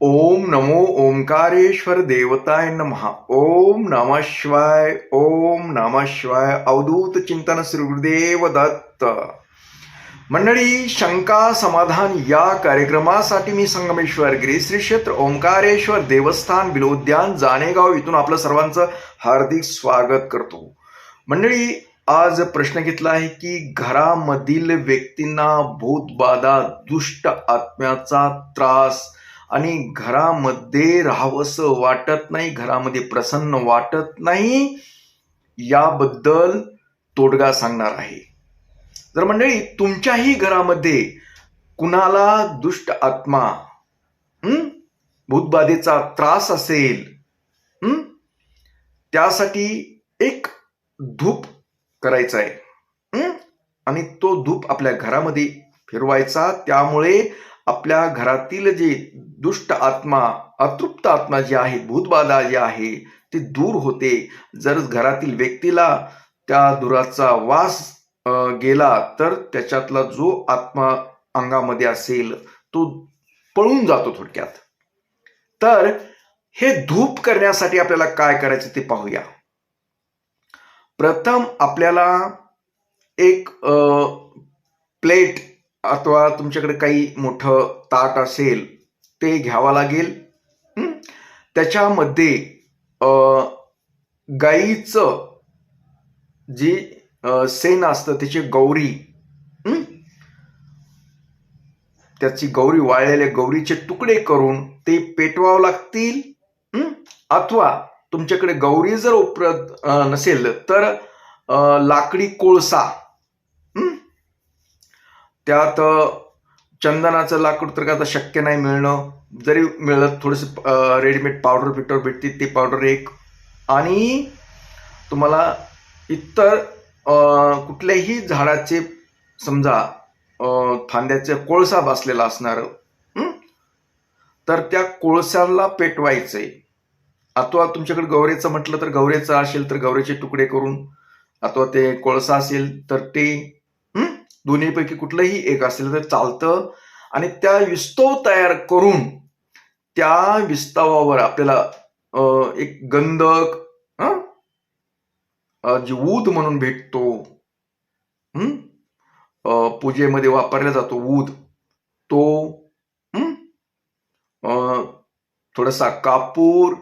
ओम नमो ओंकारेश्वर देवताय नमः। ओम नम शिवाय ओम नम शिवाय अवधूत चिंतन श्री गुरुदेव दत्त। मंडळी शंका समाधान या कार्यक्रमासाठी मी संगमेश्वर गिरी श्री क्षेत्र ओंकारेश्वर देवस्थान विलोद्यान जानेगाव इथून आपलं सर्वांचं हार्दिक स्वागत करतो। मंडळी आज प्रश्न घेतला आहे की घरामधील व्यक्तींना भूतबाधा दुष्ट आत्म्याचा त्रास आणि घरामध्ये राहावंसं वाटत नाही घरामध्ये प्रसन्न वाटत नाही याबद्दल तोडगा सांगणार आहे. जर मंडळी तुमच्याही घरामध्ये कुणाला दुष्ट आत्मा भूतबाधेचा त्रास असेल त्यासाठी एक धूप करायचा आहे आणि तो धूप आपल्या घरामध्ये फिरवायचा त्यामुळे आपल्या घरातील जे दुष्ट आत्मा अतृप्त आत्मा जी आहे भूतबाधा जे आहे ती दूर होते. जर घरातील व्यक्तीला त्या दुराचा वास गेला तर त्याच्यातला जो आत्मा अंगामध्ये असेल तो पळून जातो थोडक्यात. तर हे धूप करण्यासाठी आपल्याला काय करायचं ते पाहूया. प्रथम आपल्याला एक प्लेट अथवा तुमच्याकडे काही मोठं ताट असेल ते घ्यावं लागेल. त्याच्यामध्ये गाईचं जी सेन असतं त्याची गौरी त्याची गौरी वाळलेल्या गौरीचे तुकडे करून ते पेटवावं लागतील अथवा तुमच्याकडे गौरी जर उपलब्ध नसेल तर लाकडी कोळसा त्यात चंदनाचं लाकूड तर काय आता शक्य नाही मिळणं. जरी मिळत थोडंसं रेडीमेड पावडर पिटर भेटते ते पावडर एक. आणि तुम्हाला इतर कुठल्याही झाडाचे समजा अ, फांद्याचे कोळसा बसलेला असणार तर त्या कोळशाला आहे अथवा तुमच्याकडे गवरेचं म्हटलं तर गवरेचं असेल तर गवरेचे तुकडे करून. अथवा ते कोळसा असेल तर ते दोन्हीपैकी कुठलंही एक असेल तर चालतं. आणि त्या विस्तव तयार करून त्या विस्तवावर आपल्याला एक गंधक जी ऊद म्हणून भेटतो. पूजेमध्ये वापरला जातो ऊद. तो थोडासा कापूर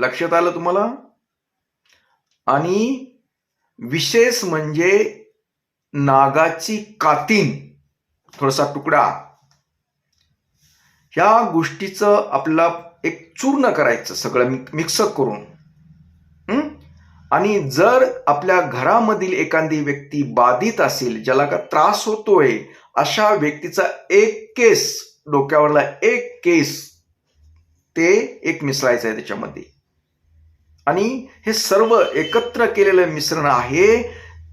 लक्षात आलं तुम्हाला? आणि विशेष म्हणजे नागाची कातीन थोडासा तुकडा. ह्या गोष्टीचं आपल्याला एक चूर्ण करायचं सगळं मिक्स करून. आणि जर आपल्या घरामधील एखादी व्यक्ती बाधित असेल ज्याला का त्रास होतोय अशा व्यक्तीचा एक केस डोक्यावरला एक केस ते एक मिसळायचं आहे त्याच्यामध्ये. आणि हे सर्व एकत्र केलेलं मिश्रण आहे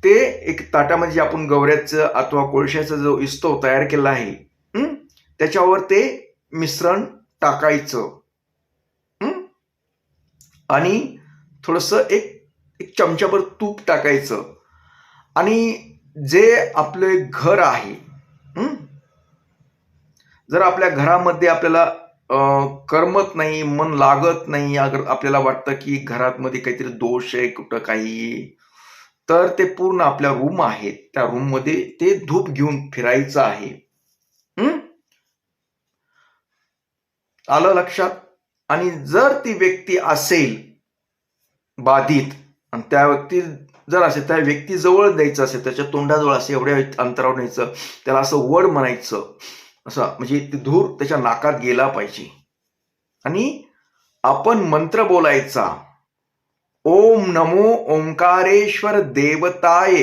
ते एक ताटामध्ये आपण गवऱ्याचं अथवा कोळशाचा जो इस्तव तयार केला आहे त्याच्यावर ते मिश्रण टाकायचं. आणि थोडंसं एक एक चमच्याभर तूप टाकायचं. आणि जे आपले घर आहे जर आपल्या घरामध्ये आपल्याला करमत नाही मन लागत नाही अगर आपल्याला वाटतं की घरात मध्ये काहीतरी दोष आहे कुठं काही तर ते पूर्ण आपल्या रूम आहेत त्या रूममध्ये ते धूप घेऊन फिरायचं आहे. हम्म आलं लक्षात? आणि जर ती व्यक्ती असेल बाधित आणि त्या व्यक्ती जर असेल त्या व्यक्ती जवळ द्यायचं असेल त्याच्या तोंडाजवळ असे एवढ्या अंतरावर न्यायचं त्याला असं वड म्हणायचं असं म्हणजे ते धूर त्याच्या नाकात गेला पाहिजे. आणि आपण मंत्र बोलायचा. ओम नमो ओंकारेश्वर देवताय।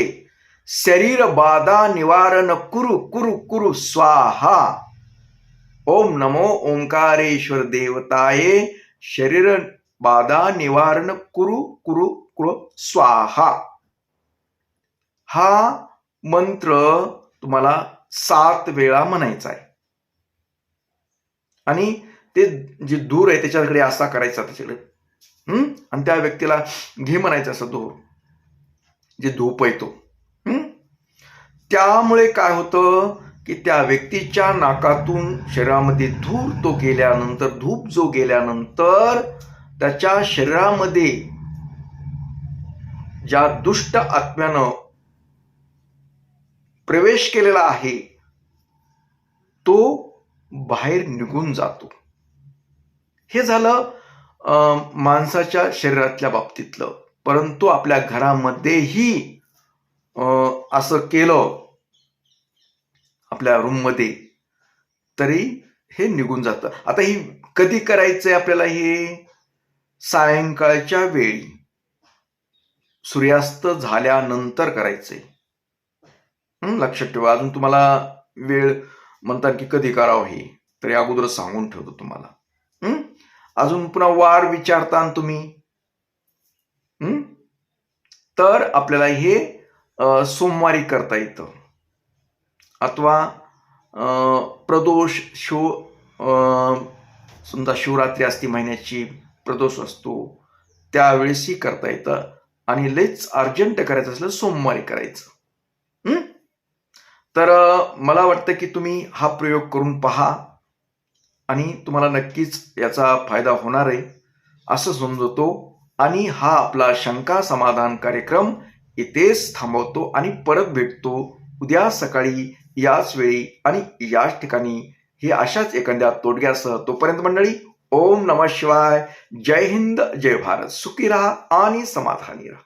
शरीर बाधा निवारण कुरु कुरु कुरु स्वाहा। ओम नमो ओंकारेश्वर देवताय। शरीर बाधा निवारण कुरु कुरु कुरु स्वाहा। हा मंत्र तुम्हाला सात वेळा म्हणायचा आहे आणि ते जे दूर आहे त्याच्याकडे असा करायचा त्याच्याकडे आणि त्या व्यक्तीला घे म्हणायचं असं जे धूप आहे तो. त्यामुळे काय होतं की त्या व्यक्तीच्या नाकातून शरीरामध्ये धूर तो गेल्यानंतर धूप जो गेल्यानंतर त्याच्या शरीरामध्ये ज्या दुष्ट आत्म्यानं प्रवेश केलेला आहे तो बाहेर निघून जातो. हे झालं माणसाच्या शरीरातल्या बाबतीतलं. परंतु आपल्या घरामध्येही अं, असं केलं आपल्या रूममध्ये तरी हे निघून जातं. आता ही कधी करायचंय आपल्याला हे? सायंकाळच्या वेळी. सूर्यास्त झाल्यानंतर करायचंय. लक्षात ठेवा. अजून तुम्हाला वेळ म्हणतात की कधी करावं हे? तरी अगोदर सांगून ठेवतो तुम्हाला. अजून पुन्हा वार विचारता तुम्ही. तर आपल्याला हे सोमवारी करता येतं. अथवा प्रदोष शिव समजा शिवरात्री असती महिन्याची प्रदोष असतो त्यावेळेसही करता येतं. आणि लयच अर्जंट करायचं असलं सोमवारी करायचं. तर मला वाटतं की तुम्ही हा प्रयोग करून पहा. आणि तुम्हाला नक्कीच याचा फायदा होणार आहे. असं समजवतो आणि हा आपला शंका समाधान कार्यक्रम इथेच थांबवतो आणि परत भेटतो उद्या सकाळी याच वेळी आणि याच ठिकाणी. हे अशाच एखाद्या तोडग्यासह तोपर्यंत मंडळी ओम नमः शिवाय. जय हिंद जय भारत. सुखी राहा आणि समाधानी राहा.